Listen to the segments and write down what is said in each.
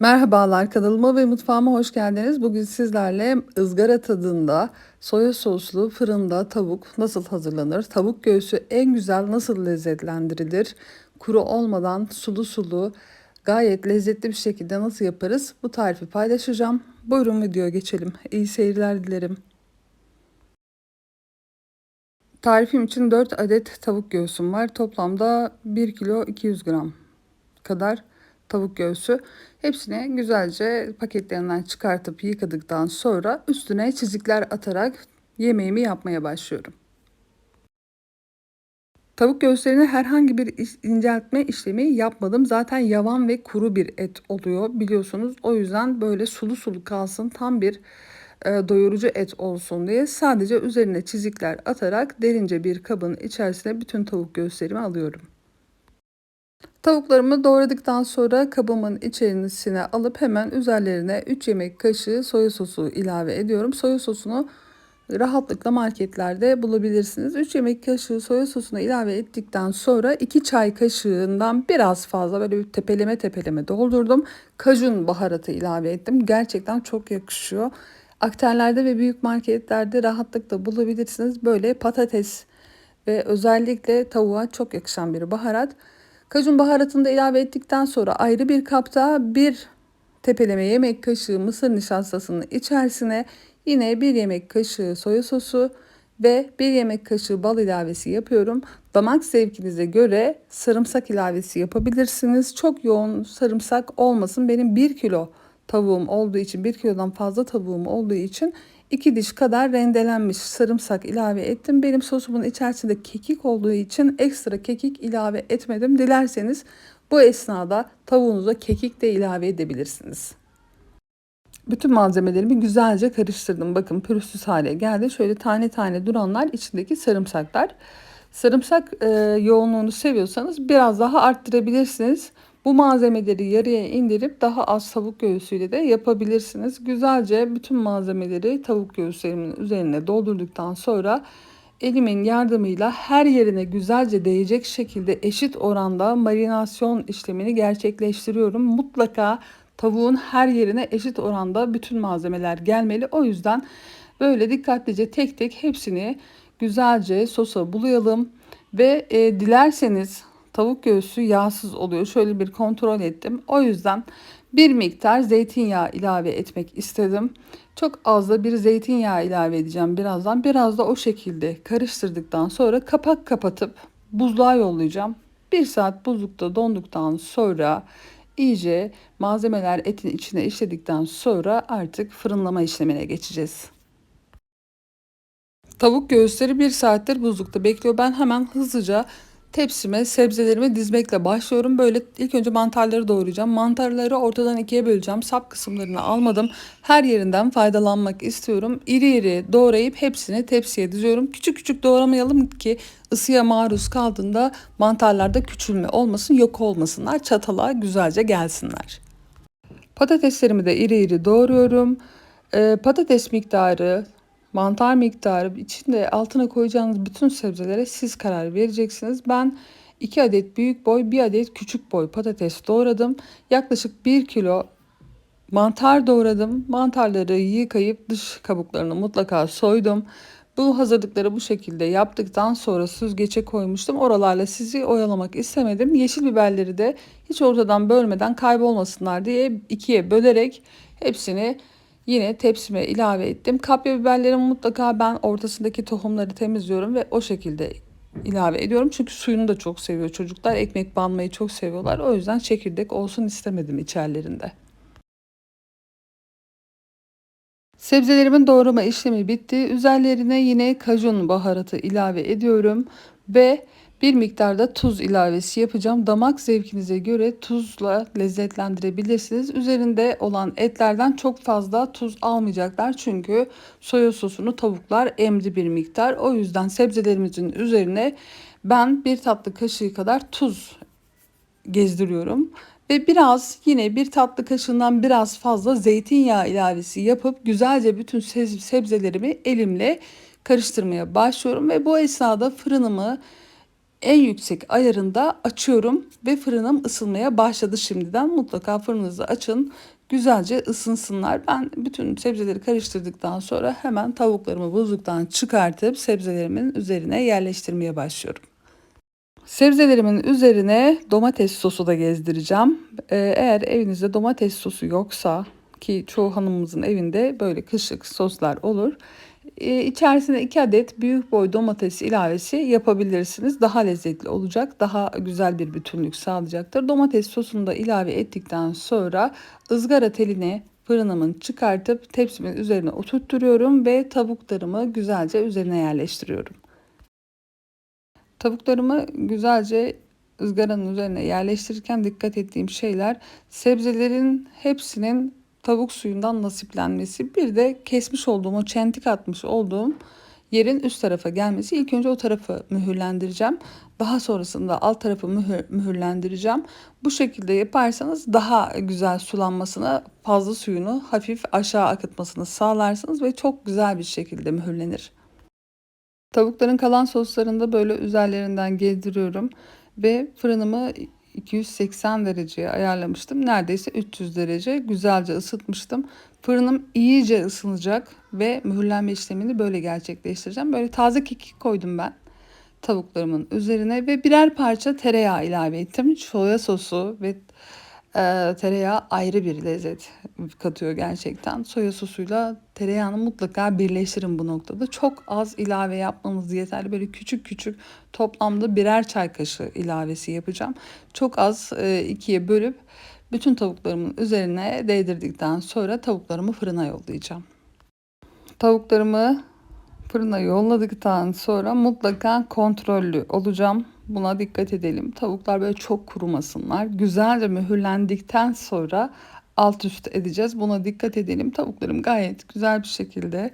Merhabalar kanalıma ve mutfağıma hoş geldiniz. Bugün sizlerle ızgara tadında soya soslu fırında tavuk nasıl hazırlanır? Tavuk göğsü en güzel nasıl lezzetlendirilir? Kuru olmadan sulu sulu gayet lezzetli bir şekilde nasıl yaparız? Bu tarifi paylaşacağım. Buyurun videoya geçelim. İyi seyirler dilerim. Tarifim için 4 adet tavuk göğsüm var. Toplamda 1 kilo 200 gram kadar tavuk göğsü. Hepsini güzelce paketlerinden çıkartıp yıkadıktan sonra üstüne çizikler atarak yemeğimi yapmaya başlıyorum. Tavuk göğüslerine herhangi bir inceltme işlemi yapmadım. Zaten yavan ve kuru bir et oluyor biliyorsunuz. O yüzden böyle sulu sulu kalsın tam bir e, doyurucu et olsun diye sadece üzerine çizikler atarak derince bir kabın içerisine bütün tavuk göğüslerimi alıyorum. Tavuklarımı doğradıktan sonra kabımın içerisine alıp hemen üzerlerine 3 yemek kaşığı soya sosu ilave ediyorum. Soya sosunu rahatlıkla marketlerde bulabilirsiniz. 3 yemek kaşığı soya sosunu ilave ettikten sonra 2 çay kaşığından biraz fazla böyle bir tepeleme tepeleme doldurdum. Kajun baharatı ilave ettim. Gerçekten çok yakışıyor. Aktarlarda ve büyük marketlerde rahatlıkla bulabilirsiniz. Böyle patates ve özellikle tavuğa çok yakışan bir baharat. Kajun baharatını da ilave ettikten sonra ayrı bir kapta bir tepeleme yemek kaşığı mısır nişastasının içerisine yine bir yemek kaşığı soya sosu ve bir yemek kaşığı bal ilavesi yapıyorum. Damak zevkinize göre sarımsak ilavesi yapabilirsiniz. Çok yoğun sarımsak olmasın. Benim 1 kilo tavuğum olduğu için 1 kilodan fazla tavuğum olduğu için 2 diş kadar rendelenmiş sarımsak ilave ettim. Benim sosumun içerisinde kekik olduğu için ekstra kekik ilave etmedim. Dilerseniz bu esnada tavuğunuza kekik de ilave edebilirsiniz. Bütün malzemelerimi güzelce karıştırdım. Bakın pürüzsüz hale geldi. Şöyle tane tane duranlar içindeki sarımsaklar. Sarımsak e, yoğunluğunu seviyorsanız biraz daha arttırabilirsiniz. Bu malzemeleri yarıya indirip daha az tavuk göğsüyle de yapabilirsiniz. Güzelce bütün malzemeleri tavuk göğüslerimin üzerine doldurduktan sonra elimin yardımıyla her yerine güzelce değecek şekilde eşit oranda marinasyon işlemini gerçekleştiriyorum. Mutlaka tavuğun her yerine eşit oranda bütün malzemeler gelmeli. O yüzden böyle dikkatlice tek tek hepsini güzelce sosa bulayalım ve e, dilerseniz tavuk göğsü yağsız oluyor. Şöyle bir kontrol ettim. O yüzden bir miktar zeytinyağı ilave etmek istedim. Çok az da bir zeytinyağı ilave edeceğim birazdan. Biraz da o şekilde karıştırdıktan sonra kapak kapatıp buzluğa yollayacağım. Bir saat buzlukta donduktan sonra iyice malzemeler etin içine işledikten sonra artık fırınlama işlemine geçeceğiz. Tavuk göğüsleri bir saattir buzlukta bekliyor. Ben hemen hızlıca Tepsime sebzelerimi dizmekle başlıyorum. Böyle ilk önce mantarları doğrayacağım. Mantarları ortadan ikiye böleceğim. Sap kısımlarını almadım. Her yerinden faydalanmak istiyorum. İri iri doğrayıp hepsini tepsiye diziyorum. Küçük küçük doğramayalım ki ısıya maruz kaldığında mantarlarda küçülme olmasın, yok olmasınlar. Çatala güzelce gelsinler. Patateslerimi de iri iri doğruyorum. Ee, patates miktarı mantar miktarı içinde altına koyacağınız bütün sebzelere siz karar vereceksiniz. Ben 2 adet büyük boy 1 adet küçük boy patates doğradım. Yaklaşık 1 kilo mantar doğradım. Mantarları yıkayıp dış kabuklarını mutlaka soydum. Bu hazırlıkları bu şekilde yaptıktan sonra süzgece koymuştum. Oralarla sizi oyalamak istemedim. Yeşil biberleri de hiç ortadan bölmeden kaybolmasınlar diye ikiye bölerek hepsini Yine tepsime ilave ettim. Kapya biberlerimi mutlaka ben ortasındaki tohumları temizliyorum ve o şekilde ilave ediyorum. Çünkü suyunu da çok seviyor çocuklar. Ekmek banmayı çok seviyorlar. O yüzden çekirdek olsun istemedim içerilerinde. Sebzelerimin doğrama işlemi bitti. Üzerlerine yine kajun baharatı ilave ediyorum ve bir miktarda tuz ilavesi yapacağım. Damak zevkinize göre tuzla lezzetlendirebilirsiniz. Üzerinde olan etlerden çok fazla tuz almayacaklar. Çünkü soya sosunu tavuklar emdi bir miktar. O yüzden sebzelerimizin üzerine ben bir tatlı kaşığı kadar tuz gezdiriyorum. Ve biraz yine bir tatlı kaşığından biraz fazla zeytinyağı ilavesi yapıp güzelce bütün sebzelerimi elimle karıştırmaya başlıyorum. Ve bu esnada fırınımı en yüksek ayarında açıyorum ve fırınım ısınmaya başladı şimdiden. Mutlaka fırınınızı açın. Güzelce ısınsınlar. Ben bütün sebzeleri karıştırdıktan sonra hemen tavuklarımı buzluktan çıkartıp sebzelerimin üzerine yerleştirmeye başlıyorum. Sebzelerimin üzerine domates sosu da gezdireceğim. Ee, eğer evinizde domates sosu yoksa ki çoğu hanımımızın evinde böyle kışlık soslar olur. Ee, içerisine 2 adet büyük boy domates ilavesi yapabilirsiniz. Daha lezzetli olacak, daha güzel bir bütünlük sağlayacaktır. Domates sosunu da ilave ettikten sonra ızgara teline fırınımın çıkartıp tepsimin üzerine oturtturuyorum ve tavuklarımı güzelce üzerine yerleştiriyorum. Tavuklarımı güzelce ızgaranın üzerine yerleştirirken dikkat ettiğim şeyler sebzelerin hepsinin tavuk suyundan nasiplenmesi. Bir de kesmiş olduğum o çentik atmış olduğum yerin üst tarafa gelmesi. İlk önce o tarafı mühürlendireceğim. Daha sonrasında alt tarafı mühür, mühürlendireceğim. Bu şekilde yaparsanız daha güzel sulanmasına, fazla suyunu hafif aşağı akıtmasını sağlarsınız ve çok güzel bir şekilde mühürlenir. Tavukların kalan soslarını da böyle üzerlerinden gezdiriyorum ve fırınımı 280 dereceye ayarlamıştım. Neredeyse 300 derece güzelce ısıtmıştım. Fırınım iyice ısınacak ve mühürlenme işlemini böyle gerçekleştireceğim. Böyle taze kekik koydum ben tavuklarımın üzerine ve birer parça tereyağı ilave ettim. Soya sosu ve e, tereyağı ayrı bir lezzet katıyor gerçekten. Soya sosuyla tereyağını mutlaka birleştirin bu noktada. Çok az ilave yapmanız yeterli. Böyle küçük küçük toplamda birer çay kaşığı ilavesi yapacağım. Çok az e, ikiye bölüp bütün tavuklarımın üzerine değdirdikten sonra tavuklarımı fırına yollayacağım. Tavuklarımı fırına yolladıktan sonra mutlaka kontrollü olacağım. Buna dikkat edelim. Tavuklar böyle çok kurumasınlar. Güzelce mühürlendikten sonra alt üst edeceğiz. Buna dikkat edelim. Tavuklarım gayet güzel bir şekilde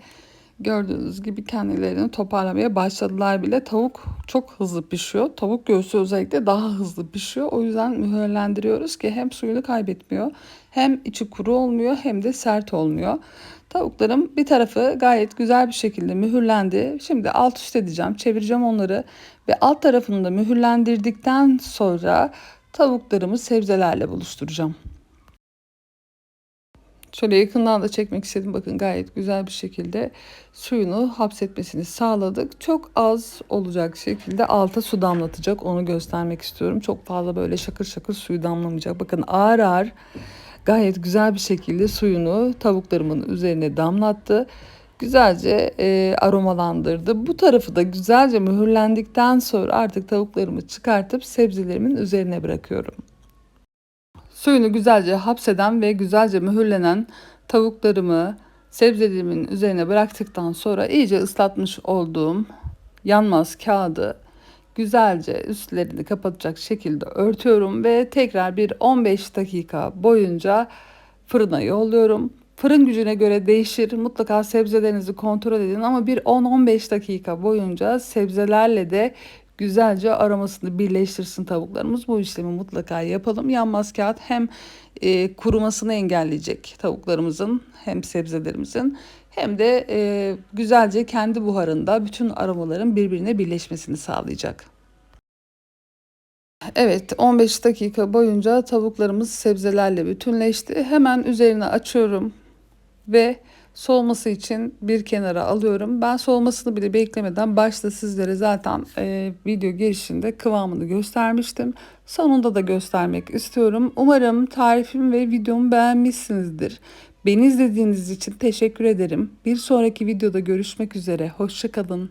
gördüğünüz gibi kendilerini toparlamaya başladılar bile. Tavuk çok hızlı pişiyor. Tavuk göğsü özellikle daha hızlı pişiyor. O yüzden mühürlendiriyoruz ki hem suyunu kaybetmiyor hem içi kuru olmuyor hem de sert olmuyor. Tavuklarım bir tarafı gayet güzel bir şekilde mühürlendi. Şimdi alt üst edeceğim. Çevireceğim onları ve alt tarafını da mühürlendirdikten sonra tavuklarımı sebzelerle buluşturacağım. Şöyle yakından da çekmek istedim. Bakın gayet güzel bir şekilde suyunu hapsetmesini sağladık. Çok az olacak şekilde alta su damlatacak. Onu göstermek istiyorum. Çok fazla böyle şakır şakır suyu damlamayacak. Bakın ağır ağır gayet güzel bir şekilde suyunu tavuklarımın üzerine damlattı. Güzelce e, aromalandırdı. Bu tarafı da güzelce mühürlendikten sonra artık tavuklarımı çıkartıp sebzelerimin üzerine bırakıyorum. Suyunu güzelce hapseden ve güzelce mühürlenen tavuklarımı sebzelerimin üzerine bıraktıktan sonra iyice ıslatmış olduğum yanmaz kağıdı güzelce üstlerini kapatacak şekilde örtüyorum ve tekrar bir 15 dakika boyunca fırına yolluyorum. Fırın gücüne göre değişir. Mutlaka sebzelerinizi kontrol edin ama bir 10-15 dakika boyunca sebzelerle de güzelce aromasını birleştirsin tavuklarımız. Bu işlemi mutlaka yapalım. Yanmaz kağıt hem e, kurumasını engelleyecek tavuklarımızın hem sebzelerimizin hem de e, güzelce kendi buharında bütün aromaların birbirine birleşmesini sağlayacak. Evet 15 dakika boyunca tavuklarımız sebzelerle bütünleşti. Hemen üzerine açıyorum ve soğuması için bir kenara alıyorum. Ben soğumasını bile beklemeden başta sizlere zaten e, video girişinde kıvamını göstermiştim. Sonunda da göstermek istiyorum. Umarım tarifim ve videomu beğenmişsinizdir. Beni izlediğiniz için teşekkür ederim. Bir sonraki videoda görüşmek üzere. Hoşçakalın.